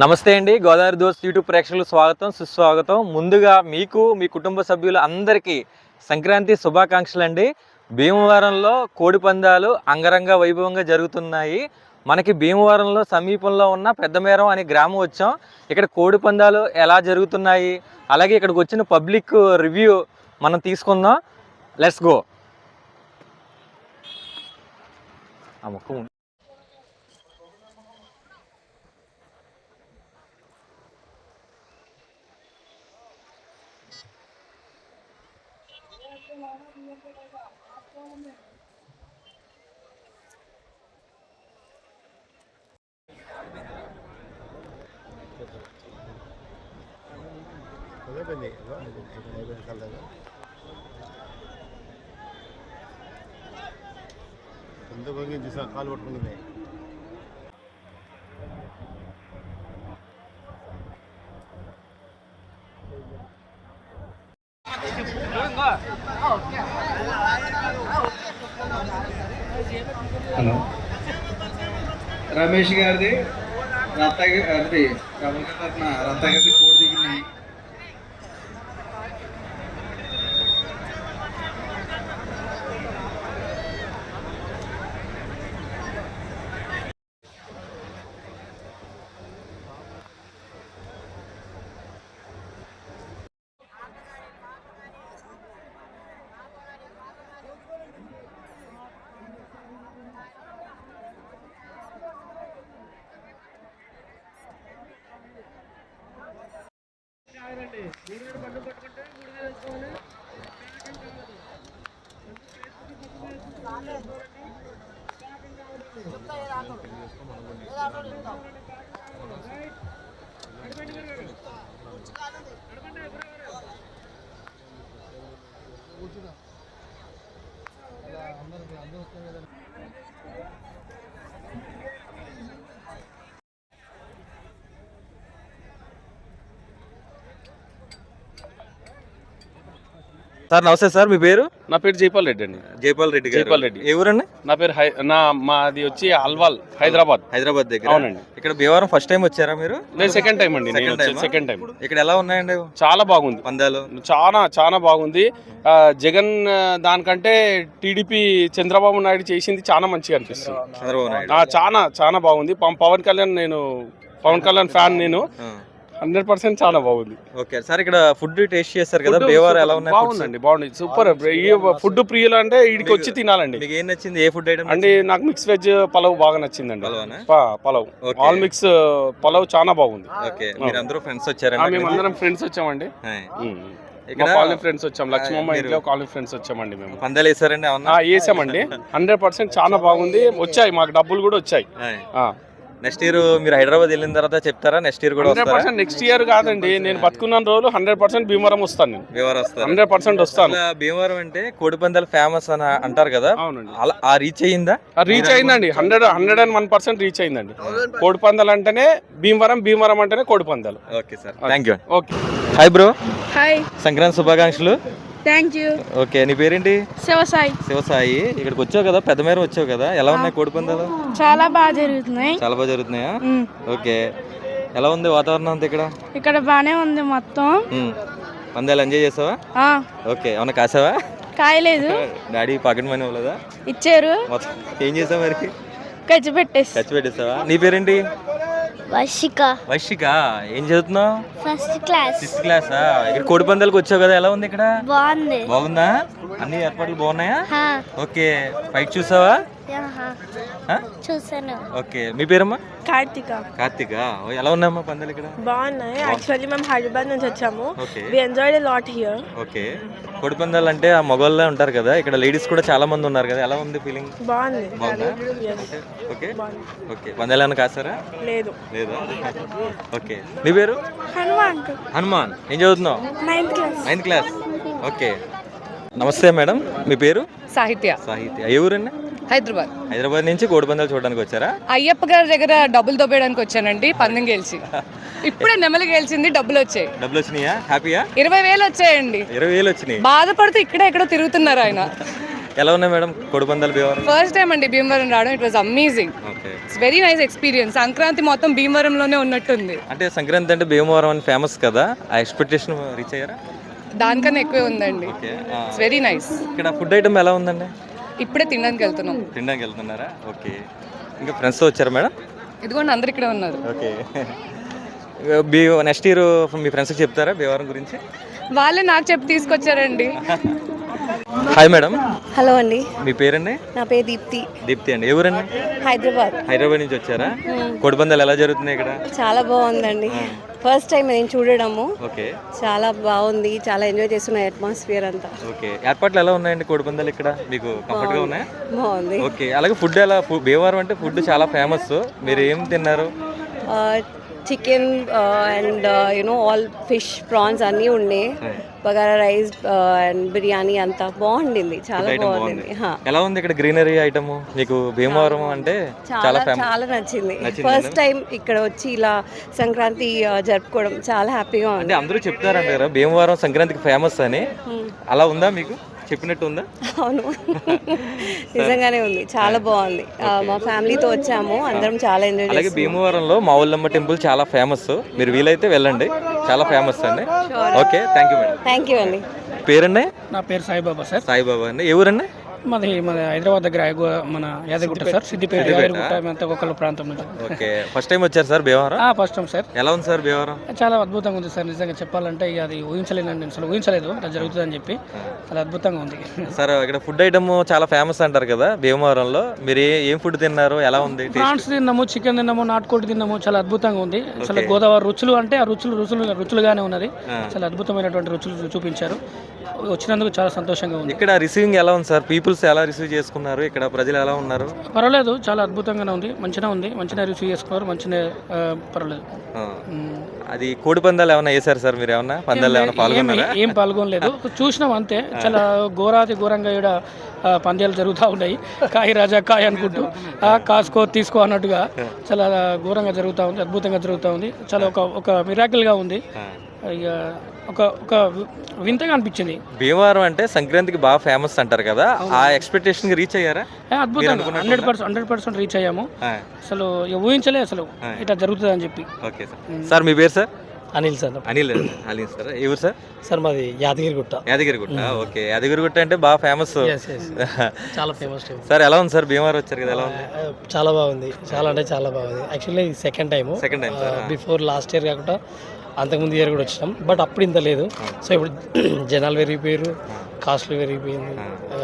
నమస్తే అండి Godavari those YouTube ప్రేక్షకులకు స్వాగతం సుస్వాగతం. ముందుగా మీకు మీ కుటుంబ సభ్యులు అందరికీ సంక్రాంతి శుభాకాంక్షలు అండి భీమవరంలో కోడి పందాలు అంగరంగ వైభవంగా జరుగుతున్నాయి. మనకి భీమవరంలో సమీపంలో ఉన్న పెద్దమేరం అనే గ్రామం వచ్చాం. ఇక్కడ కోడి పందాలు ఎలా జరుగుతున్నాయి? అలాగే ఇక్కడికి వచ్చిన పబ్లిక్ రివ్యూ మనం తీసుకుందాం. Let's go. ఆ ముఖం అయిపోయింది అయిపోయింది కలదా ఎంత పొంగి చూసా కాలు పట్టుకుంటుంది హలో రమేష్ గారిది రత్తాగి అది రమణ తరఫున సార్ నమస్తే సార్ మీ పేరు? నా పేరు జైపాల్ రెడ్డి అండి. జైపాల్ రెడ్డి జైపాల్ రెడ్డి. ఏ ఊరండి? నా పేరు హై నా మాది వచ్చి అల్వాల్ హైదరాబాద్. హైదరాబాద్ దగ్గర. అవునండి. ఇక్కడ భీమవరం ఫస్ట్ టైం వచ్చారా మీరు? నేను సెకండ్ టైం అండి? సెకండ్ టైం ఇక్కడ ఎలా ఉన్నాయండి? చాలా బాగుంది. పందాలు? చాలా చాలా బాగుంది. జగన్ దానికంటే టీడీపీ చంద్రబాబు నాయుడు చేసింది చాలా మంచిగా అనిపిస్తుంది. చంద్రబాబు నాయుడు. చాలా చాలా బాగుంది. పవన్ కళ్యాణ్ నేను పవన్ కళ్యాణ్ ఫ్యాన్ నేను. హండ్రెడ్ పర్సెంట్ చాలా బాగుంది. ఓకే సార్ ఇక్కడ ఫుడ్ టేస్ట్ చేస్తారు కదా భీమవరం ఎలా ఉన్నాయి? బాగుందండి బాగుంది సూపర్. ఈ ఫుడ్ ప్రియులు అంటే వీడికి వచ్చి తినాలండి. మీకు ఏం నచ్చింది? ఏ ఫుడ్ ఐటమ్ అంటే నాకు మిక్స్ వెజ్ పలావ్ బాగా నచ్చిందండి. పలావ్. ఆల్ మిక్స్ పలావ్ చాలా బాగుంది. ఓకే మీరు అందరూ ఫ్రెండ్స్ మేము అందరం ఫ్రెండ్స్ వచ్చామండి. కాలనీ ఫ్రెండ్స్ వచ్చాం. లక్ష్మమ్మ ఇంట్లో కాలనీ ఫ్రెండ్స్ వచ్చామండి మేము. పందాలు వేసారండి వేసామండి. హండ్రెడ్ పర్సెంట్ చాలా బాగుంది. వచ్చాయి మాకు డబ్బులు కూడా వచ్చాయి. నెక్స్ట్ ఇయర్ మీరు హైదరాబాద్ వెళ్ళిన తర్వాత చెప్తారా? నెక్స్ట్ ఇయర్ కూడా హండ్రెడ్ వస్తారా పర్సెంట్ నెక్స్ట్ ఇయర్ కాదండి. నేను బతుకున్న రోజులు హండ్రెడ్ పర్సెంట్ భీమవరం వస్తాను నేను. భీమవరం హండ్రెడ్ పర్సెంట్ వస్తాను. భీమవరం అంటే కోడి పందాలు ఫేమస్ అని అంటారు కదా? అవునండి. అలా ఆ రీచ్ అయ్యిందా? రీచ్ అయిందండి. Hundred hundred and one percent reach అయిందండి. కోడి పందాలు అంటేనే భీమవరం భీమవరం అంటేనే కోడి పందాలు okay sir thank you okay hi bro hi Sankranti శుభాకాంక్షలు. Thank you. ఓకే నీ పేరేంటి? శివసాయి. శివసాయి. ఇక్కడికి వచ్చావు కదా పెద్ద మేర వచ్చావు కదా. ఎలా ఉన్నాయి కోడి పందాలు? చాలా బాగా జరుగుతున్నాయి. చాలా బాగా జరుగుతున్నాయా? ఓకే. ఎలా ఉంది వాతావరణం అంతా ఇక్కడ? ఇక్కడ బాగానే ఉంది మొత్తం. పందాలు ఎంజాయ్ చేసావా? ఓకే ఏమన్నా కాసావా? కాయలేదు. డాడీ పాకెట్ మనీ ఇవ్వలేదా? ఇచ్చారు. మొత్తం ఏం చేసావు మరి? ఖర్చు పెట్టేసి. ఖర్చు పెట్టేసావా? నీ పేరేంటి? వర్షిక వైశిక ఏం చదువుతున్నావు? ఫస్ట్ క్లాస్ సిక్స్త్ క్లాసా ఇక్కడ కోడి పందాలకు వచ్చావు కదా ఎలా ఉంది ఇక్కడ? బాగుంది. బాగుందా? అన్ని ఏర్పాట్లు బాగున్నాయా? ఓకే ఫైట్ చూసావా? చూసాను. ఓకే మీ పేరమ్మా? కార్తిక. కార్తిక? ఓ, ఎలా ఉన్నాయమ్మా పందాలు ఇక్కడ? బాగున్నాయి. యాక్చువల్లీ మేము హైదరాబాద్ నుంచి వచ్చాము. Okay. We enjoyed lot here okay. కోడి పందాలు అంటే ఆ మగవాళ్ళే ఉంటారు కదా. ఇక్కడ లేడీస్ కూడా చాలా మంది ఉన్నారు కదా. ఎలా ఉంది ఫీలింగ్ బాగుంది. బాగుందా. ఓకే. ఓకే. పందాలు ఏమైనా కాస్తారా లేదు. లేదా? ఓకే. నీ పేరు? హనుమాన్. హనుమాన్. ఏం చదువుతున్నావు? Ninth class ninth class okay. నమస్తే మేడం. మీ పేరు? సాహిత్య. సాహిత్య. ఏ ఊరండి? హైదరాబాద్. హైదరాబాద్ నుంచి కోడి పందాలు చూడడానికి వచ్చారా? అయ్యప్ప గారి దగ్గర డబ్బులు దొబ్బేయడానికి వచ్చానండి పందెం గెలిచి. ఇప్పుడే నెమలి గెలిచింది డబ్బులు వచ్చాయి. డబ్బులు వచ్చినాయా? హ్యాపీయా ఇరవై వేలు వచ్చాయండి. ఇరవై వేలు వచ్చినాయి. బాధపడుతూ ఇక్కడ ఎక్కడో తిరుగుతున్నారు ఆయన. ఎలా ఉన్నాయి మేడం కోడి పందాలు భీమవరం ఫస్ట్ టైం అండి భీమవరం రావడం. It was amazing okay it's very nice experience Sankranti మొత్తం భీమవరంలోనే ఉన్నట్టుంది. అంటే సంక్రాంతి అంటే భీమవరం అని ఫేమస్ కదా? ఆ ఎక్స్పెక్టేషన్ రీచ్ అయ్యారా? దానికన్నా ఎక్కువే ఉందండి. ఇట్స్ వెరీ నైస్ ఇక్కడ ఫుడ్ ఐటమ్ ఎలా ఉందండి? ఇప్పుడే తినడానికి వెళ్తున్నాం. తినడానికి వెళ్తున్నారా? ఓకే. ఇంకా ఫ్రెండ్స్తో వచ్చారా మేడం? ఇదిగోండి అందరు ఇక్కడే ఉన్నారు. ఓకే. బీ నెక్స్ట్ ఇయర్ మీ ఫ్రెండ్స్కి చెప్తారా భీమవరం గురించి? వాళ్ళే నాకు చెప్పి తీసుకొచ్చారండి. Hi madam. హలో అండి. మీ పేరండి? నా పేరు దీప్తి. దీప్తి అండి. ఎవరండి? హైదరాబాద్. హైదరాబాద్ నుంచి వచ్చారా? కోడిపందాలు ఎలా జరుగుతున్నాయి ఇక్కడ? చాలా బాగుందండి. ఫస్ట్ టైం నేను చూడడము. ఓకే. చాలా బాగుంది. చాలా ఎంజాయ్ చేస్తున్న అట్మాస్ఫియర్ అంతా. ఓకే. ఏర్పాట్లు ఎలా ఉన్నాయండి కోడిపందాలు ఇక్కడ? మీకు కంఫర్ట్గా ఉన్నాయా? బాగుంది. ఓకే. అలాగే ఫుడ్ ఎలా? భీమవరం అంటే ఫుడ్ చాలా ఫేమస్ మీరు ఏం తిన్నారు? Chicken and you know all fish prawns అన్నీ ఉండే. బగారా రైస్ అండ్ బిర్యానీ అంతా బాగుండింది. చాలా బాగుంది. ఎలా ఉంది ఇక్కడ గ్రీనరీ ఐటమ్? మీకు భీమవరం అంటే చాలా చాలా నచ్చింది? ఫస్ట్ టైం ఇక్కడ వచ్చి ఇలా సంక్రాంతి జరుపుకోవడం చాలా హ్యాపీగా ఉంది. అందరూ చెప్తారంట కదా భీమవరం సంక్రాంతికి ఫేమస్ అని. అలా ఉందా మీకు? చెప్పినట్టు ఉందా అవును. నిజంగానే ఉంది. చాలా బాగుంది. ఆ, మా ఫ్యామిలీతో వచ్చాము. అందరం చాలా ఎంజాయ్ అలాగే భీమవరంలో మావుల్లమ్మ టెంపుల్ చాలా ఫేమస్ మీరు వీలైతే వెళ్ళండి. చాలా ఫేమస్ అండి. Okay thank you madam thank you అండి. పేరండి నా పేరు సాయిబాబా సార్. సాయిబాబా అండి. ఎవరండి మాది మన హైదరాబాద్ దగ్గర మన యాదగిరిగుట్ట సార్. సిద్దిపేట యాదగిరిగుట్ట అంత ఒకళ్ళ ప్రాంతం నుంచి. ఓకే. ఫస్ట్ టైం వచ్చారు సార్ భీమవరం ఆ, ఫస్ట్ టైం సార్. ఎలా ఉంది సార్ భీమవరం చాలా అద్భుతంగా ఉంది సార్. నిజంగా చెప్పాలంటే ఇక అది ఊహించలేనండి నేను అసలు ఊహించలేదు. అలా జరుగుతుందని చెప్పి చాలా అద్భుతంగా ఉంది. సార్ ఇక్కడ ఫుడ్ ఐటమ్ చాలా ఫేమస్ అంటారు కదా భీమవరంలో మీరు ఏ- ఫుడ్ తిన్నారు? ఎలా ఉంది ప్రాన్స్ తిన్నాము చికెన్ తిన్నాము నాటుకోడి తిన్నాము చాలా అద్భుతంగా ఉంది. అసలు గోదావరి రుచులు అంటే ఆ రుచులు రుచులు రుచులుగానే ఉన్నది. చాలా అద్భుతమైనటువంటి రుచులు చూపించారు. వచ్చినందుకు చాలా సంతోషంగా ఉంది. ఇక్కడ రిసీవింగ్ ఎలా ఉంది సార్? పీపుల్స్ ఎలా రిసీవ్ చేసుకున్నారు? ఇక్కడ ప్రజలు ఎలా ఉన్నారు? పర్వాలేదు చాలా అద్భుతంగానే ఉంది. మంచిగా ఉంది. మంచిగా రిసీవ్ చేసుకున్నారు. మంచిగా పర్వాలేదు. అది కోడి పందాలు ఏమైనా వేసారు సార్ మీరు ఏమన్నా? పందాలు ఏమైనా పాల్గొన్నారా? ఏం- పాల్గొనలేదు. చూసినాం అంతే. చాలా ఘోరాతి ఘోరంగా ఇక్కడ ఆ, పంద్యాలు జరుగుతూ ఉన్నాయి. కాయ రాజా కాయ అనుకుంటూ. ఆ, కాసుకో తీసుకో అన్నట్టుగా చాలా ఘోరంగా జరుగుతూ ఉంది అద్భుతంగా జరుగుతూ ఉంది. చాలా ఒక ఒక మిరాకిల్గా ఉంది. ఇక ఒక ఒక వింతగా అనిపించింది. భీమవరం అంటే సంక్రాంతికి బాగా ఫేమస్ అంటారు కదా ఆ ఎక్స్పెక్టేషన్ రీచ్ అయ్యారా? ఏ, అద్భుతంగా hundred percent hundred percent reach అయ్యాము. అసలు ఇక ఊహించలే అసలు ఇట్లా జరుగుతుంది అని చెప్పి. Okay sir. సార్ మీ పేరు sir? Anil sir. Anil Anil sir. ఎవరు సార్? సార్ మాది యాదగిరిగుట్ట. యాదగిరిగుట్ట. ఓకే. యాదగిరిగుట్ట అంటే బాగా ఫేమస్ చాలా ఫేమస్ టైం. సార్ ఎలా ఉంది సార్? భీమవరం వచ్చారు కదా ఎలా ఉంది? చాలా బాగుంది. చాలా అంటే చాలా బాగుంది. Actually second time second time sir before last year కాకుండా అంతకుముందు ఇయర్ కూడా వచ్చినాం. బట్ అప్పుడు ఇంత లేదు. సో ఇప్పుడు జనాలు పెరిగిపోయారు కాస్ట్లు పెరిగిపోయింది.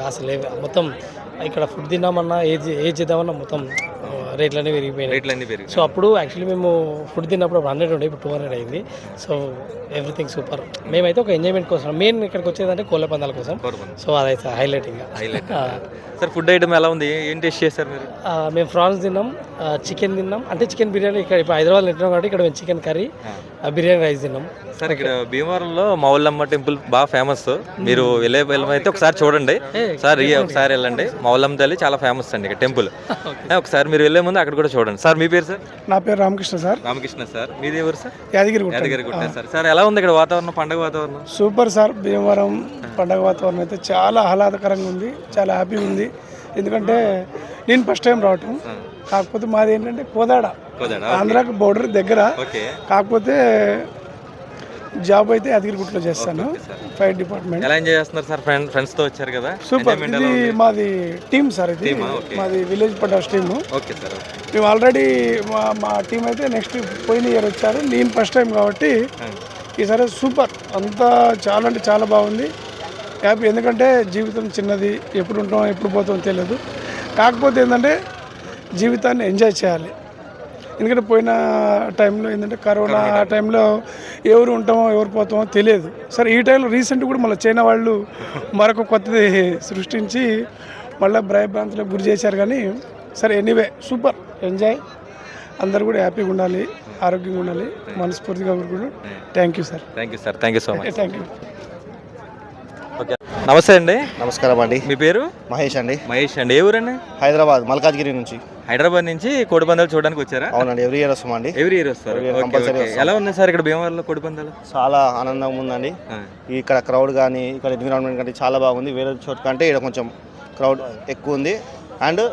అసలు మొత్తం ఇక్కడ ఫుడ్ తిన్నామన్నా ఏది ఏది చేద్దామన్నా మొత్తం రేట్లన్నీ పెరిగిపోయినాయి. రేట్లు అన్ని పెరిగి సో అప్పుడు యాక్చువల్లీ మేము ఫుడ్ తిన్నప్పుడు హండ్రెడ్ ఉండే ఇప్పుడు టూ హండ్రెడ్ అయింది. సో ఎవ్రీథింగ్ సూపర్ మేమైతే ఒక ఎంజాయ్మెంట్ కోసం మెయిన్ ఇక్కడికి వచ్చేదంటే కోళ్ళ పందాల కోసం. సో అదైతే హైలైట్ ఇంకా హైలైట్ సార్ ఫుడ్ ఐటమ్ ఎలా ఉంది? ఏం టేస్ట్ చేశారు మీరు? మేము ఫ్రాన్స్ తిన్నాం చికెన్ తిన్నాం. అంటే చికెన్ బిర్యానీ ఇక్కడ ఇప్పుడు హైదరాబాద్ తింటున్నాం కాబట్టి ఇక్కడ మేము చికెన్ కర్రీ బిర్యానీ రైస్ తిన్నాం. సార్ ఇక్కడ భీమవరంలో మౌలమ్మ టెంపుల్ బాగా ఫేమస్ మీరు వెళ్ళే వెళ్ళమైతే ఒకసారి చూడండి. సార్ ఒకసారి వెళ్ళండి. మౌలమ్మ తల్లి చాలా ఫేమస్ అండి ఇక్కడ టెంపుల్. ఒకసారి మీరు వెళ్ళే ముందు అక్కడ కూడా చూడండి. సార్ మీ పేరు సార్? నా పేరు రామకృష్ణ సార్. రామకృష్ణ సార్. మీది ఎవరు sir? Yadagiri Yadagirigutta sir. Sir ఎలా ఉంది ఇక్కడ వాతావరణం పండగ వాతావరణం? Super sir. భీమవరం పండగ వాతావరణం అయితే చాలా ఆహ్లాదకరంగా ఉంది చాలా హ్యాపీగా ఉంది. ఎందుకంటే నేను ఫస్ట్ టైం రావటం. కాకపోతే మాది ఏంటంటే కోదాడ. కోదాడ ఆంధ్రాకి బోర్డర్ దగ్గర. కాకపోతే జాబ్ అయితే యాదగిరిగుట్టలో చేస్తాను. ఫైర్ డిపార్ట్మెంట్ ఎలా ఎంజాయ్ చేస్తున్నారు సార్ ఫ్రెండ్ ఫ్రెండ్స్తో వచ్చారు కదా? సూపర్ ఇది? మాది టీమ్ సార్ ఇది. మాది village Patas team. Okay sir మేము ఆల్రెడీ మా మా టీం అయితే నెక్స్ట్ పోయిన ఇయర్ వచ్చారు. నేను ఫస్ట్ టైం కాబట్టి ఈసారి సూపర్. అంతా చాలా అంటే చాలా బాగుంది. హ్యాపీ ఎందుకంటే జీవితం చిన్నది. ఎప్పుడు ఉంటాం ఎప్పుడు పోతాం తెలియదు. కాకపోతే ఏంటంటే జీవితాన్ని ఎంజాయ్ చేయాలి. ఎందుకంటే పోయిన టైంలో ఏంటంటే కరోనా ఆ టైంలో. ఎవరు ఉంటామో ఎవరు పోతామో తెలియదు. సరే ఈ టైంలో రీసెంట్ కూడా మళ్ళీ చైనా వాళ్ళు మరొక కొత్తది సృష్టించి మళ్ళీ భయభ్రాంతులకు గురి చేశారు కానీ సరే ఎనీవే సూపర్ ఎంజాయ్ అందరు కూడా హ్యాపీగా ఉండాలి ఆరోగ్యంగా ఉండాలి మనస్ఫూర్తిగా కోరుకుంటూ. Thank you sir thank you sir thank you so much thank you నమస్తే అండి. నమస్కారం అండి. మీ పేరు? మహేష్ అండి. మహేష్ అండి. ఏ ఊరండి? హైదరాబాద్ మల్కాజ్గిరి నుంచి. హైదరాబాద్ నుంచి కోడిపందాలు చూడడానికి వచ్చారా? అవునండి ఎవ్రీ ఇయర్ వస్తామండి ఎవ్రీ ఇయర్ వస్తారు. ఎలా ఉన్నాయి సార్ ఇక్కడ భీమవరంలో కోడిపందాలు? చాలా ఆనందంగా ఉందండి. ఇక్కడ క్రౌడ్ కానీ ఇక్కడ ఎన్విరాన్మెంట్ కానీ చాలా బాగుంది. వేరే చోటు కంటే ఇక్కడ కొంచెం క్రౌడ్ ఎక్కువ ఉంది. అండ్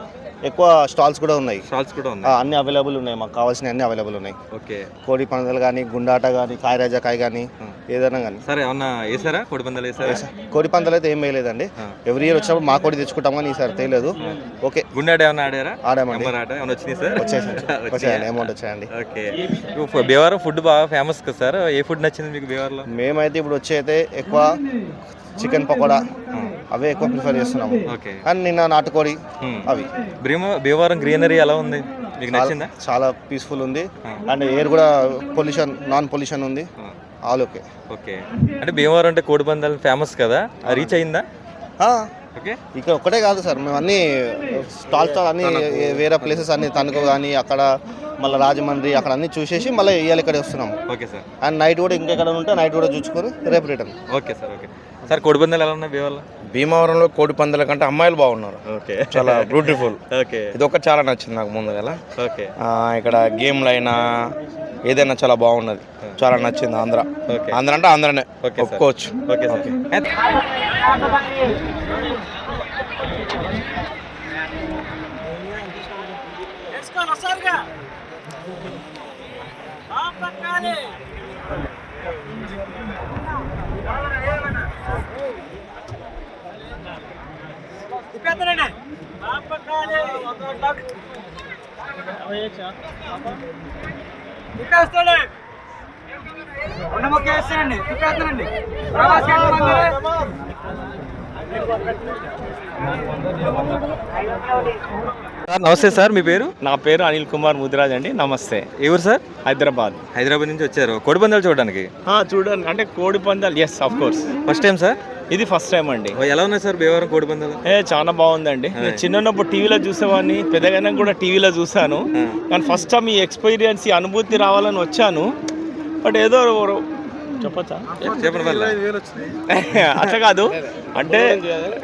ఎక్కువ స్టాల్స్ కూడా ఉన్నాయి. స్టాల్స్ కూడా ఉన్నాయి. అన్ని అవైలబుల్ ఉన్నాయి. మాకు కావాల్సిన అన్ని అవైలబుల్ ఉన్నాయి. ఓకే. కోడి పందాలు కానీ గుండాట కానీ కాయరాజా కాయ కానీ ఏదైనా కానీ సరే ఏమన్నా వేసారా? కోడి పందాలు వేసారా? కోడి పందాలు అయితే ఏం వేయలేదండి. ఎవ్రీ ఇయర్ వచ్చినప్పుడు మా కోడి తెచ్చుకుంటాం కానీ ఈసారి తెలియదు. ఓకే. గుండాట ఏమన్నా ఆడారా? ఆడామండి. వచ్చినాయి సార్? వచ్చేసాయండి వచ్చాయండి అమౌంట్ వచ్చాయండి. ఓకే. భీమవరం ఫుడ్ బాగా ఫేమస్ కదా సార్. ఏ ఫుడ్ నచ్చింది మీకు భీమవరంలో మేమైతే ఇప్పుడు వచ్చి అయితే ఎక్కువ చికెన్ పకోడా అవే ఎక్కువ ప్రిఫర్ చేస్తున్నాము. ఓకే. అండ్ నిన్న నాటుకోడి. అవి. భీమ భీమవరం గ్రీనరీ ఎలా ఉంది? మీకు నచ్చిందా? చాలా పీస్ఫుల్ ఉంది. అండ్ ఎయిర్ కూడా పొల్యూషన్ నాన్ పొల్యూషన్ ఉంది ఆల్ ఓకే ఓకే. అంటే భీమవరం అంటే కోడి పందాలు ఫేమస్ కదా రీచ్ అయిందా? ఓకే. ఇక్కడ ఒక్కటే కాదు సార్. మేము అన్ని స్టాల్స్ అన్ని ఏ- వేరే ప్లేసెస్ అన్ని తణుకు కానీ అక్కడ మళ్ళీ రాజమండ్రి అక్కడ అన్ని చూసేసి మళ్ళీ ఇవాళ ఇక్కడ వస్తున్నాము. Okay sir. అండ్ నైట్ కూడా ఇంకెక్కడ ఉంటే నైట్ కూడా చూసుకొని రేపు return okay sir okay. Sir కోడి పందాలు ఎలా ఉన్నాయి భీమవరంలో? భీమవరంలో కోడి పందాల కంటే అమ్మాయిలు బాగున్నారు. ఓకే. చాలా బ్యూటిఫుల్. ఓకే. ఇది ఒకటి చాలా నచ్చింది నాకు ముందుగా. ఓకే. ఇక్కడ గేమ్లు అయినా ఏదైనా చాలా బాగున్నది. చాలా నచ్చింది ఆంధ్ర. ఓకే. ఆంధ్ర అంటే ఆంధ్రనే. Okay sir. సార్ సార్ నమస్తే సార్ మీ పేరు? నా పేరు అనిల్ కుమార్ ముదిరాజ్ అండి. నమస్తే. ఊరు సార్? హైదరాబాద్. హైదరాబాద్ నుంచి వచ్చారు. కోడి పందాలు చూడడానికి చూడండి. అంటే కోడి పందాలు yes of course first time sir ఇది ఫస్ట్ టైం అండి. ఎలా ఉన్నాయి సార్ భీమవరం కోడి పందాలు? ఏ చాలా బాగుందండి. నేను చిన్నప్పుడు టీవీలో చూసేవాడిని పెద్దగానే కూడా టీవీలో చూశాను. కానీ ఫస్ట్ టైం ఈ ఎక్స్పీరియన్స్ ఈ అనుభూతి రావాలని వచ్చాను. బట్ ఏదో చెప్పచ్చా. అట్లా కాదు. అంటే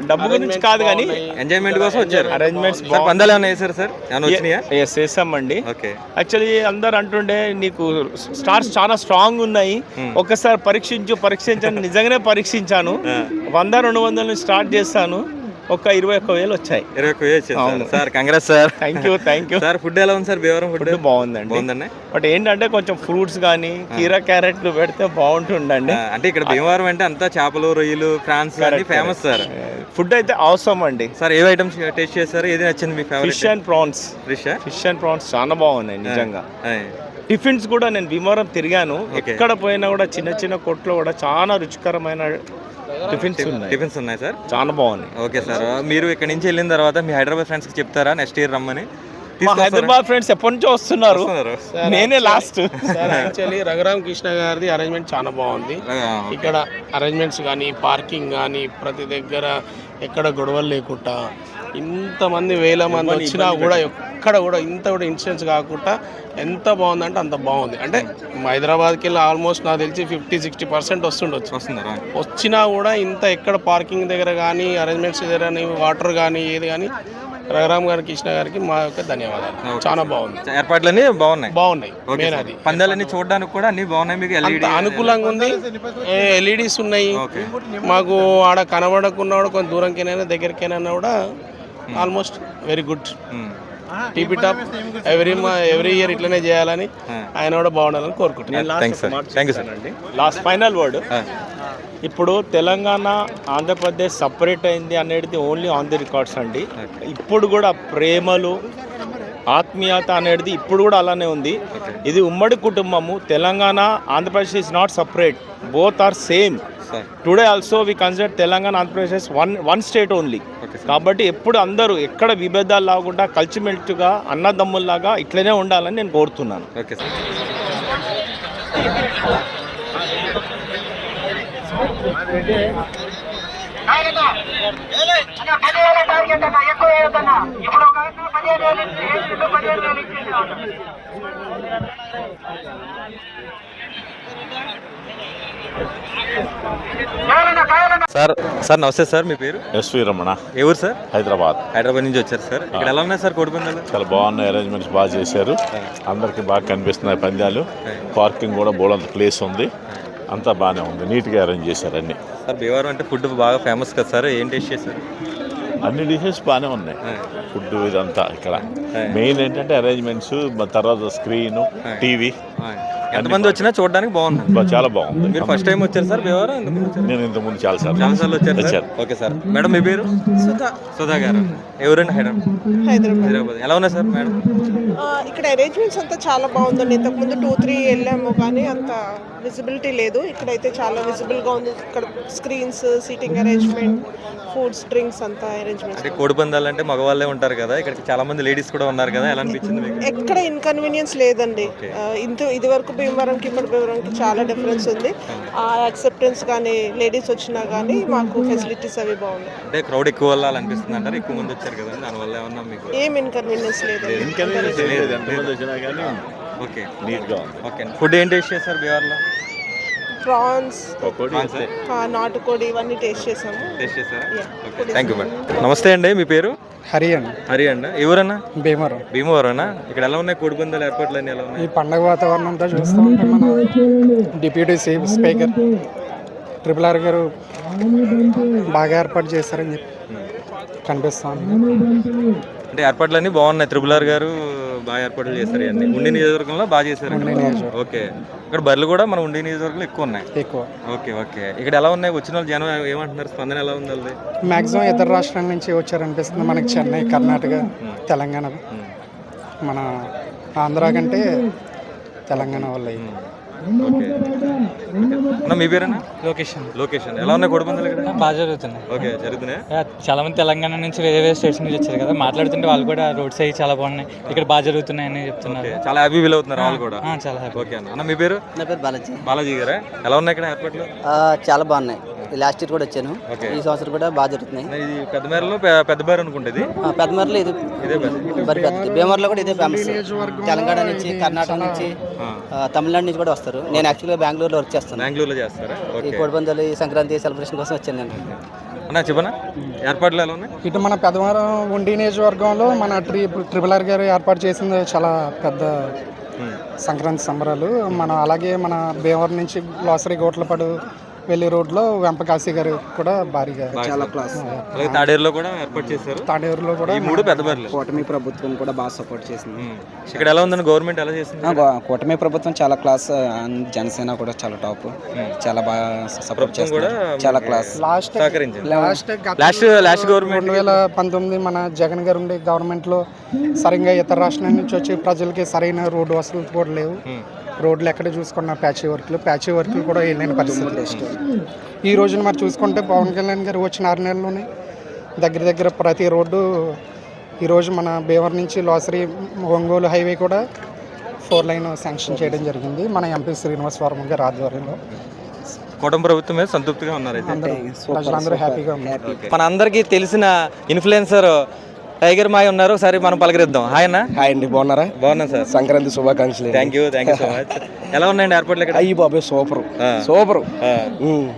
డబ్బు గురించి కాదు కానీ ఎంజాయ్మెంట్ కోసం వచ్చారు. అరేంజ్మెంట్స్ సార్ పందాలు ఏమైనా వేసారు సార్? ఎస్ వేసామండి ఓకే. యాక్చువల్లీ అందరు అంటుండే నీకు స్టార్స్ చాలా స్ట్రాంగ్ ఉన్నాయి. ఒక్కసారి పరీక్షించు పరీక్షించాను నిజంగానే పరీక్షించాను. వంద రెండు వందల నుంచి స్టార్ట్ చేస్తాను ఒక ఇరవై ఒక్క వేలు వచ్చాయి. ఇరవై ఒక్క వేలు వచ్చింది sir. Congrats sir thank you thank you sir food ఎలా ఉంది సార్? భీమవరం ఫుడ్ బాగుందండి. బాగుందండి బట్ ఏంటంటే కొంచెం ఫ్రూట్స్ కానీ కీరా క్యారెట్లు పెడితే బాగుంటుండండి అంటే ఇక్కడ భీమవరం అంటే అంతా చేపలు రొయ్యలు ఫ్రాన్స్ అన్ని ఫేమస్ సార్. ఫుడ్ అయితే అవసరం అండి. సార్ ఏ ఐటమ్స్ టేస్ట్ చేశారు? ఏది నచ్చింది మీ favourite fish and prawns fish fish and prawns చాలా బాగున్నాయి నిజంగా. టిఫిన్స్ కూడా నేను భీమవరం తిరిగాను. ఎక్కడ పోయినా కూడా చిన్న చిన్న కొట్లో కూడా చాలా రుచికరమైన టిఫిన్స్ ఉన్నాయి. టిఫిన్స్ ఉన్నాయి సార్. చాలా బాగున్నాయి ఓకే సార్. మీరు ఇక్కడ నుంచి వెళ్ళిన తర్వాత మీ హైదరాబాద్ ఫ్రెండ్స్కి చెప్తారా? నెక్స్ట్ ఇయర్ రమ్మని. మా? హైదరాబాద్ ఫ్రెండ్స్ ఎప్పటి నుంచో వస్తున్నారు. నేనే last sir actually Raghuram Krishna గారిది అరేంజ్మెంట్ చాలా బాగుంది. ఇక్కడ అరేంజ్మెంట్స్ కానీ పార్కింగ్ కానీ ప్రతి దగ్గర ఎక్కడ గొడవలు లేకుండా ఇంతమంది వేల మంది వచ్చినా కూడా ఎక్కడ కూడా ఇంత కూడా ఇన్సిడెంట్స్ కాకుండా ఎంత బాగుందంటే అంత బాగుంది. అంటే హైదరాబాద్కి వెళ్ళి ఆల్మోస్ట్ నాకు తెలిసి ఫిఫ్టీ సిక్స్టీ పర్సెంట్ వస్తుండొచ్చు. వచ్చినా కూడా ఇంత ఎక్కడ పార్కింగ్ దగ్గర కానీ అరేంజ్మెంట్స్ దగ్గర కానీ వాటర్ కానీ ఏది కానీ రఘురామ్ గారి కృష్ణ గారికి మా యొక్క ధన్యవాదాలు. చాలా బాగుంది. ఏర్పాట్లన్నీ బాగున్నాయి? బాగున్నాయి. మెయిన్. అది. పందాలన్నీ చూడడానికి కూడా అన్ని బాగున్నాయి. మీకు అనుకూలంగా ఉంది. ఎల్ఈడీస్ ఉన్నాయి. ఓకే. మాకు ఆడ కనబడకుండా కూడా కొంచెం దూరంకైనా దగ్గరికైనా కూడా almost very good TP top every every year ఇట్లనే చేయాలని ఆయన కూడా బాగుండాలని కోరుకుంటున్నాను. Thanks sir thank you sir last final word ఇప్పుడు తెలంగాణ ఆంధ్రప్రదేశ్ సపరేట్ అయింది అనేది ఓన్లీ ఆన్ ది రికార్డ్స్ అండి. ఇప్పుడు కూడా ప్రేమలు ఆత్మీయత అనేది ఇప్పుడు కూడా అలానే ఉంది. ఇది ఉమ్మడి కుటుంబము. Telangana Andhra Pradesh is not separate both are same today also we consider Telangana Andhra Pradesh one one state only కాబట్టి ఎప్పుడు అందరూ ఎక్కడ విభేదాలు లేకుండా కలిసిమెలిసిగా అన్నదమ్ముల్లాగా ఇట్లనే ఉండాలని నేను కోరుతున్నాను. ఓకే సార్ సార్ సార్ నమస్తే సార్ మీ పేరు? ఎస్వి రమణ. ఏ ఊరు సార్? హైదరాబాద్. హైదరాబాద్ నుంచి వచ్చారు సార్. ఇక్కడ ఎలా ఉన్నాయి సార్ కోడి పందాలు చాలా బాగున్నాయి అరేంజ్మెంట్స్ బాగా చేశారు. అందరికి బాగా కనిపిస్తున్నాయి పందాలు. పార్కింగ్ కూడా బోలంత ప్లేస్ ఉంది. అంతా బాగానే ఉంది. నీట్గా అరేంజ్ చేశారు అన్ని. సార్ భీమవరం అంటే ఫుడ్ బాగా ఫేమస్ కదా సార్. ఏం టేస్ట్ చేశారు? అన్ని డిషెస్ బాగానే ఉన్నాయి. ఫుడ్ ఇదంతా ఇక్కడ. మెయిన్ ఏంటంటే అరేంజ్మెంట్స్ తర్వాత స్క్రీన్ టీవీ ఎంతమంది వచ్చినా చూడడానికి బాగుంది చాలా బాగుంది. మీరు ఫస్ట్ టైం వచ్చారు సార్ వచ్చారా? నేను ఇంత ముందు చాలా సార్లు చాలా సార్లు వచ్చారు సార్. Okay sir. మేడం మీ పేరు? సుధా. సుధా గారు. ఎవరండి హైదరాబాద్? హైదరాబాద్. ఎలా ఉన్నాయి సార్ మేడం? ఇక్కడ అరేంజ్మెంట్స్ అంతా చాలా బాగుందండి. ఇంతకుముందు టూ త్రీ వెళ్ళాము కానీ అంత విజిబిలిటీ లేదు. ఇక్కడైతే చాలా విజిబుల్గా ఉంది. ఇక్కడ screens seating arrangement foods drinks అంతా అరేంజ్మెంట్స్ అంటే కోడి పందాలు అంటే మగవాళ్ళే ఉంటారు కదా. ఇక్కడికి చాలా మంది లేడీస్ కూడా ఉన్నారు కదా. ఎలా అనిపించింది మీకు? ఎక్కడ ఇన్కన్వీనియన్స్ లేదండి. ఇంత ఇది వరకు భీమవరంకి ఇప్పుడు భీమవరంకి చాలా డిఫరెన్స్ ఉంది. ఆ యాక్సెప్టెన్స్ కానీ లేడీస్ వచ్చినా కానీ మాకు ఫెసిలిటీస్ అవి బాగున్నాయి. అంటే క్రౌడ్ ఎక్కువ అనిపిస్తుంది అంటారు? ఎక్కువ మంది వచ్చారు కదా దానివల్ల ఏమన్నా మీకు ఏం ఇన్కన్వీనియన్స్ లేదు. ఓకే. ఓకే. ఫుడ్ ఏం టేస్ట్ చేస్తారు బీహార్లో? ప్రాన్స్ నాటుకోడి ఇవన్నీ టేస్ట్ చేసాము. Taste okay thank you madam నమస్తే అండి మీ పేరు? హరి అండి. హరి అండి ఎవరన్నా? భీమవరం. భీమవరమా ఇక్కడ ఎలా ఉన్నాయి కోడి పందాలు ఏర్పాట్లు అన్ని ఎలా ఉన్నాయి? ఈ పండగ వాతావరణం అంతా చూస్తూ ఉంటే మన deputy chief speaker triple R గారు బాగా ఏర్పాటు చేశారని చెప్పి కనిపిస్తాను అంటే ఏర్పాట్లు అన్ని బాగున్నాయి. త్రిబుల్ ఆర్ గారు బాగా ఏర్పాట్లు చేశారు ఇవన్నీ. ఉండి నియోజకవర్గంలో బాగా చేశారు. ఓకే. ఇక్కడ బర్రెలు కూడా మన ఉండి నియోజకవర్గంలో ఎక్కువ ఉన్నాయి. ఎక్కువ. Okay okay. ఇక్కడ ఎలా ఉన్నాయి? వచ్చిన వాళ్ళు జనం ఏమంటున్నారు? స్పందన ఎలా ఉంది వాళ్ళది? మ్యాక్సిమం ఇతర రాష్ట్రాల నుంచి వచ్చారనిపిస్తుంది మనకి చెన్నై కర్ణాటక తెలంగాణ. మన ఆంధ్ర కంటే తెలంగాణ వాళ్ళు. అన్న మీ పేరేనా? లొకేషన్. లొకేషన్. ఎలా ఉన్నాయి కోడి పందాలు ఇక్కడ? బాగా జరుగుతున్నాయి. ఓకే జరుగుతున్నాయి? చాలా మంది తెలంగాణ నుంచి వేరే వేరే స్టేట్స్ నుంచి వచ్చారు కదా మాట్లాడుతుంటే వాళ్ళు కూడా రోడ్స్ అవి చాలా బాగున్నాయి. ఇక్కడ బాగా జరుగుతున్నాయని చెప్తున్నారు. చాలా హ్యాపీ ఫీల్ అవుతున్నారు వాళ్ళు కూడా. ఆ, చాలా హ్యాపీ ఓకే అన్న. అన్న మీ పేరు? నా పేరు బాలాజీ. బాలాజీ గారా? ఎలా ఉన్నాయి ఇక్కడ ఏర్పాట్లు ఆ, చాలా బాగున్నాయి. లాస్ట్ ఇయర్ కూడా వచ్చాను. ఈ సంవత్సరం కూడా బాగా జరుగుతున్నాయి. ఇది పెద్ద మేరలో పె- పెద్ద బేర్ అనుకుంటుంది ఆ, పెద్దమర్లో ఇది మరి పెద్ద భీమవరంలో కూడా ఇదే ఫేమస్ తెలంగాణ నుంచి కర్ణాటక నుంచి తమిళనాడు నుంచి కూడా వస్తారు. నేను యాక్చువల్గా బెంగళూరులో వర్క్ చేస్తాను. బెంగళూరులో చేస్తారా? ఈ ఓకే. కోడిపందాలు ఈ సంక్రాంతి సెలబ్రేషన్ కోసం వచ్చాను నేను. అన్న చెప్పనా? ఏర్పాట్లు ఎలా ఉన్నాయి? ఇటు మన పెదవరం ఉండి నియోజకవర్గంలో మన ట్రి ట్రిపుల్ ఆర్ గారు ఏర్పాటు చేసింది చాలా పెద్ద సంక్రాంతి సంబరాలు. మనం అలాగే మన భీమవరం నుంచి లోసరి గోట్లపాడు వెళ్ళే రోడ్లో వెంపకాశి గారు కూడా భారీగా చాలా క్లాస్ అలాగే తాడేరులో కూడా ఏర్పాటు చేశారు. తాడేరులో కూడా ఈ మూడు పెద్ద బర్రెలు కూటమి ప్రభుత్వం కూడా బాగా సపోర్ట్ చేసింది. ఇక్కడ ఎలా ఉందండి గవర్నమెంట్ ఎలా చేసింది? కూటమి ప్రభుత్వం చాలా క్లాస్ జనసేన కూడా చాలా టాప్ చాలా బాగా సపోర్ట్ కూడా చాలా class last last last last government రెండు వేల పంతొమ్మిది మన జగన్ గారు ఉండే గవర్నమెంట్లో సరిగ్గా ఇతర రాష్ట్రాల నుంచి వచ్చి ప్రజలకి సరైన రోడ్డు వసతులు కూడా లేవు. రోడ్లు ఎక్కడ చూసుకున్న ప్యాచీ వర్క్లు ప్యాచీ వర్క్లు కూడా వెళ్ళిన పరిస్థితి ఈ రోజున మరి చూసుకుంటే పవన్ కళ్యాణ్ గారు వచ్చిన ఆరు నెలల్లోనే దగ్గర దగ్గర ప్రతి రోడ్డు ఈరోజు మన భీమవరం నుంచి లోసరి ఒంగోలు హైవే కూడా ఫోర్ లైన్ శాంక్షన్ చేయడం జరిగింది. మన ఎంపీ శ్రీనివాస్ వర్మ గారి ఆధ్వర్యంలో. కూటమి ప్రభుత్వం మీద సంతృప్తిగా ఉన్నారు ప్రజలందరూ హ్యాపీగా ఉన్నారు. మన అందరికీ తెలిసిన ఇన్ఫ్లుయెన్సర్ టైగర్ మాయ ఉన్నారు. ఒకసారి మనం పలకరిద్దాం. హాయ్ అన్న. హాయ్ అండి బాగున్నారా? బాగున్నాం సార్. సంక్రాంతి శుభాకాంక్షలు. Thank you thank you so much ఎలా ఉన్నాయండి ఏర్పాట్లు ఇక్కడ? అయ్యి బాబాయ్ సూపర్. సూపర్.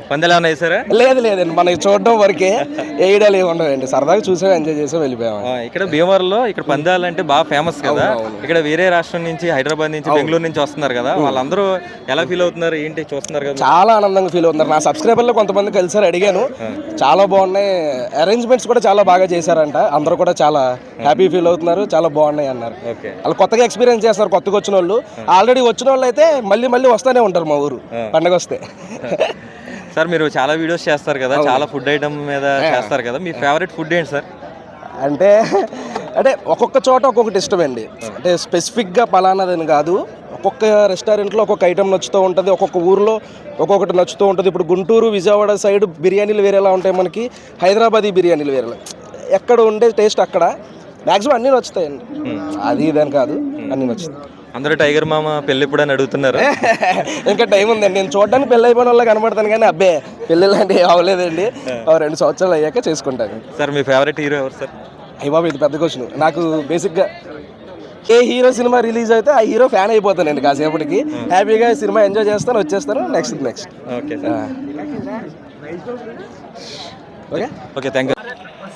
పందాలు ఏమైనా వేసారా? లేదు లేదండి. మనకి చూడడం వరకే వేయడాలు ఏమి ఉండవండి. సరదాగా చూసాం ఎంజాయ్ చేసాం వెళ్ళిపోయాం. ఇక్కడ భీమవరంలో ఇక్కడ పందాలు అంటే బాగా ఫేమస్ కదా. ఇక్కడ వేరే రాష్ట్రం నుంచి హైదరాబాద్ నుంచి బెంగళూరు నుంచి వస్తున్నారు కదా. వాళ్ళందరూ ఎలా ఫీల్ అవుతున్నారు? ఏంటి? చూస్తున్నారు కదా. చాలా ఆనందంగా ఫీల్ అవుతున్నారు. నా సబ్స్క్రైబర్లో కొంతమంది కలిసారు అడిగాను. చాలా బాగున్నాయి. అరేంజ్మెంట్స్ కూడా చాలా బాగా చేశారంట. అందరూ కూడా చాలా హ్యాపీ ఫీల్ అవుతున్నారు చాలా బాగున్నాయి అన్నారు. వాళ్ళు కొత్తగా ఎక్స్పీరియన్స్ చేస్తున్నారు కొత్తగా వచ్చిన వాళ్ళు ఆల్రెడీ వచ్చిన వాళ్ళు అయితే మళ్ళీ మళ్ళీ వస్తూనే ఉంటారు మా ఊరు పండగ వస్తే. సార్ మీరు చాలా వీడియోస్ చేస్తారు కదా చాలా ఫుడ్ ఐటమ్ మీద చేస్తారు కదా మీ ఫేవరెట్ ఫుడ్ ఏంటి సార్? అంటే అంటే ఒక్కొక్క చోట ఒక్కొక్కటి ఇష్టమండి. అంటే స్పెసిఫిక్గా పలానాదని కాదు ఒక్కొక్క రెస్టారెంట్లో ఒక్కొక్క ఐటెం నచ్చుతూ ఉంటుంది ఒక్కొక్క ఊర్లో ఒక్కొక్కటి నచ్చుతూ ఉంటుంది. ఇప్పుడు గుంటూరు విజయవాడ సైడ్ బిర్యానీలు వేరేలా ఉంటాయి మనకి హైదరాబాదీ బిర్యానీలు వేరేలా. ఎక్కడ ఉండే టేస్ట్ అక్కడ మ్యాక్సిమం అన్నీ నచ్చుతాయండి. అది ఇదని కాదు అన్నీ నచ్చుతాయి. అందరూ టైగర్ మామ పెళ్ళి ఎప్పుడు అని అడుగుతున్నారు? ఇంకా టైం ఉందండి. నేను చూడడానికి పెళ్ళి అయిపోయిన వాళ్ళ కనబడతాను కానీ అబ్బే పెళ్ళి లాంటివి అవ్వలేదండి. రెండు సంవత్సరాలు అయ్యాక చేసుకుంటాను. సార్ మీ ఫేవరెట్ హీరో ఎవరు సార్? అయ్య బాబు ఇది పెద్ద క్వశ్చన్ నాకు బేసిక్గా ఏ హీరో సినిమా రిలీజ్ అయితే ఆ హీరో ఫ్యాన్ అయిపోతానండి కాసేపటికి. హ్యాపీగా సినిమా ఎంజాయ్ చేస్తాను వచ్చేస్తాను next next okay okay? Thank you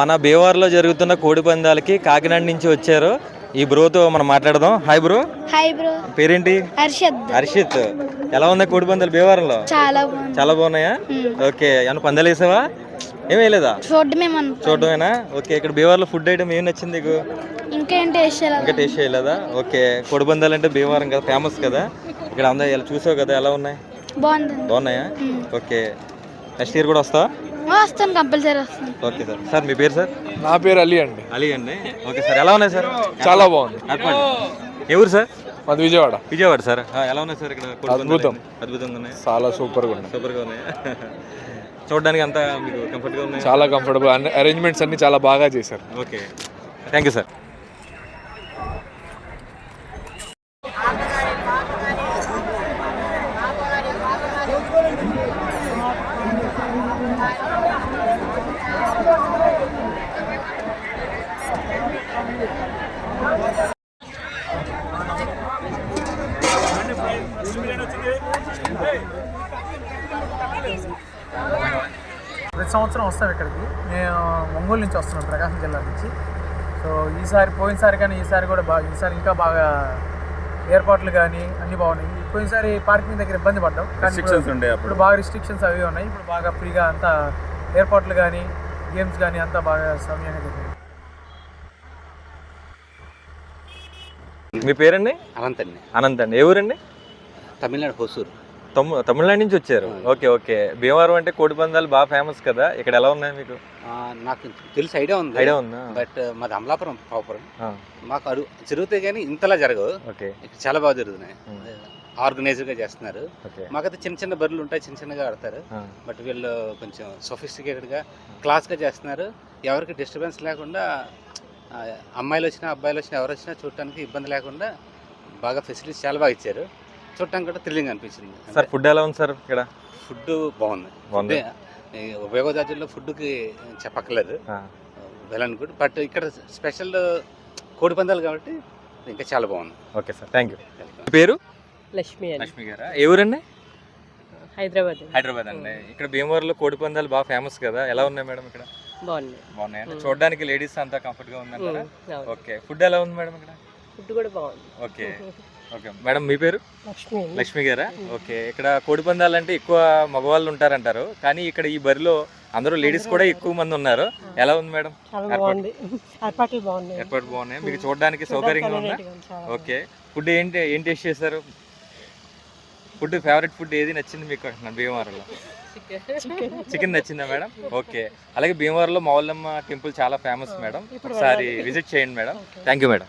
మన భీమవరంలో జరుగుతున్న కోడి పందాలకి కాకినాడ నుంచి వచ్చారు. ఈ బ్రోతో మనం మాట్లాడదాం. Hi bro. Hi bro. పేరేంటి? హర్షద్ హర్షిత్. ఎలా ఉన్నాయి కోడి పందాలు భీమవరంలో చాలా చాలా బాగున్నాయా? ఓకే. ఏమన్నా పందాలు వేసావా? ఏం వేయలేదా? చూడడమే మనం చూడటమేనా? ఓకే. ఇక్కడ భీమవరంలో ఫుడ్ ఐటమ్ ఏం నచ్చింది నీకు? ఇంకా టేస్ట్ చేయలేదా? ఓకే. కోడి పందాలు అంటే భీమవరం కదా ఫేమస్ కదా. ఇక్కడ అందరూ ఇలా చూసావు కదా ఎలా ఉన్నాయి? బాగున్నాయా? ఓకే. నెక్స్ట్ ఇయర్ కూడా వస్తావా? వస్తాను కంపల్సరీ వస్తాను. Okay sir. సార్ మీ పేరు సార్? నా పేరు అలీ అండి. అలీ అండి. ఓకే సార్ ఎలా ఉన్నాయి సార్? చాలా బాగుంది. ఏ ఊరు సార్? మాది విజయవాడ. విజయవాడ సార్. ఆ, ఎలా ఉన్నాయి సార్ ఇక్కడ? అద్భుతం. అద్భుతంగా ఉన్నాయి. చాలా సూపర్గా ఉంది సూపర్గా ఉన్నాయి. చూడడానికి అంతా మీకు కంఫర్ట్గా ఉన్నాయి? చాలా కంఫర్టబుల్ అన్ని అరేంజ్మెంట్స్ అన్ని చాలా బాగా చేశారు. ఓకే. థ్యాంక్ యూ సార్ ప్రతి సంవత్సరం వస్తాం ఇక్కడికి నేను ఒంగోలు నుంచి వస్తున్నాను ప్రకాశం జిల్లా నుంచి. సో ఈసారి పోయినసారి కానీ ఈసారి కూడా బాగా ఈసారి ఇంకా బాగా ఏర్పాట్లు కానీ అన్ని బాగున్నాయి. పోయినసారి పార్కింగ్ దగ్గర ఇబ్బంది పడ్డాం. కానీ ఇప్పుడు- ఉండే అప్పుడు. ఇప్పుడు బాగా రిస్ట్రిక్షన్స్ అవి ఉన్నాయి. ఇప్పుడు బాగా ఫ్రీగా అంతా ఏర్పాట్లు కానీ గేమ్స్ కానీ అంతా బాగా సమయంగా జరిగింది మీ పేరండి? అనంత్ అండి. అనంత్ అండి. ఏ ఊరండి? తమిళనాడు హొసూరు. తమిళనాడు నుంచి వచ్చారు. Okay okay. భీమవరం అంటే కోడి పందాలు బాగా ఫేమస్ కదా? ఇక్కడ ఎలా ఉన్నాయి మీకు? నాకు తెలుసు ఐడియా ఉంది. ఐడియా ఉందా? బట్ మాది అమలాపురం ప్రాపర్ ఆ. మాకు అడు జరుగుతాయి కానీ ఇంతలా జరగవు. ఓకే. ఇక్కడ చాలా బాగా జరుగుతున్నాయి. ఆర్గనైజర్గా చేస్తున్నారు. ఓకే. మాకైతే చిన్న చిన్న బర్రెలు ఉంటాయి చిన్న చిన్నగా ఆడతారు. బట్ వీళ్ళు కొంచెం సొఫిస్టికేటెడ్గా క్లాస్గా చేస్తున్నారు. ఎవరికి డిస్టర్బెన్స్ లేకుండా అమ్మాయిలు వచ్చినా అబ్బాయిలు వచ్చినా ఎవరు వచ్చినా చూడటానికి ఇబ్బంది లేకుండా బాగా ఫెసిలిటీస్ చాలా బాగా ఇచ్చారు. చూడటానికి కూడా థ్రిల్లింగ్ అనిపించింది సార్ ఫుడ్ ఎలా ఉంది సార్ ఇక్కడ? ఫుడ్ బాగుంది. బాగుంది. గోదావరిలో ఫుడ్కి చెప్పక్కర్లేదు. వెల్ అండ్ గుడ్ బట్ ఇక్కడ స్పెషల్ కోడి పందాలు కాబట్టి ఇంకా చాలా బాగుంది. ఓకే సార్ థ్యాంక్ యూ పేరు? లక్ష్మి అని లక్ష్మి గారా? ఏ ఊరండి? హైదరాబాద్ హైదరాబాద్ అండి. ఇక్కడ భీమవరంలో కోడి పందాలు బాగా ఫేమస్ కదా. ఎలా ఉన్నాయి మేడం ఇక్కడ? బాగుంది బాగున్నాయి మ్మ్. చూడడానికి లేడీస్ అంతా కంఫర్ట్గా అవును. ఓకే. ఫుడ్ ఎలా ఉంది మేడం ఇక్కడ? ఫుడ్ కూడా బాగుంది. ఓకే. ఓకే మేడం మీ పేరు? లక్ష్మి గారా. ఓకే. ఇక్కడ కోడి పందాలు అంటే ఎక్కువ మగవాళ్ళు ఉంటారంటారు. కానీ ఇక్కడ ఈ బరిలో అందరూ లేడీస్ కూడా ఎక్కువ మంది ఉన్నారు. ఎలా ఉంది మేడం? ఏర్పాట్లు బాగున్నాయి. ఏర్పాటు బాగున్నాయి. మీకు. చూడడానికి సౌకర్యంగా ఉందా? ఓకే. ఫుడ్ ఏంటి ఏం టేస్ట్ చేశారు? ఫుడ్ ఫేవరెట్ ఫుడ్ ఏది నచ్చింది మీకు అంటున్నాను భీమవరంలో? చికెన్. చికెన్ నచ్చిందా మేడం? ఓకే. అలాగే భీమవరంలో మౌలమ్మ టెంపుల్ చాలా ఫేమస్ మేడం. ఒకసారి. విజిట్ చేయండి మేడం. Thank you madam.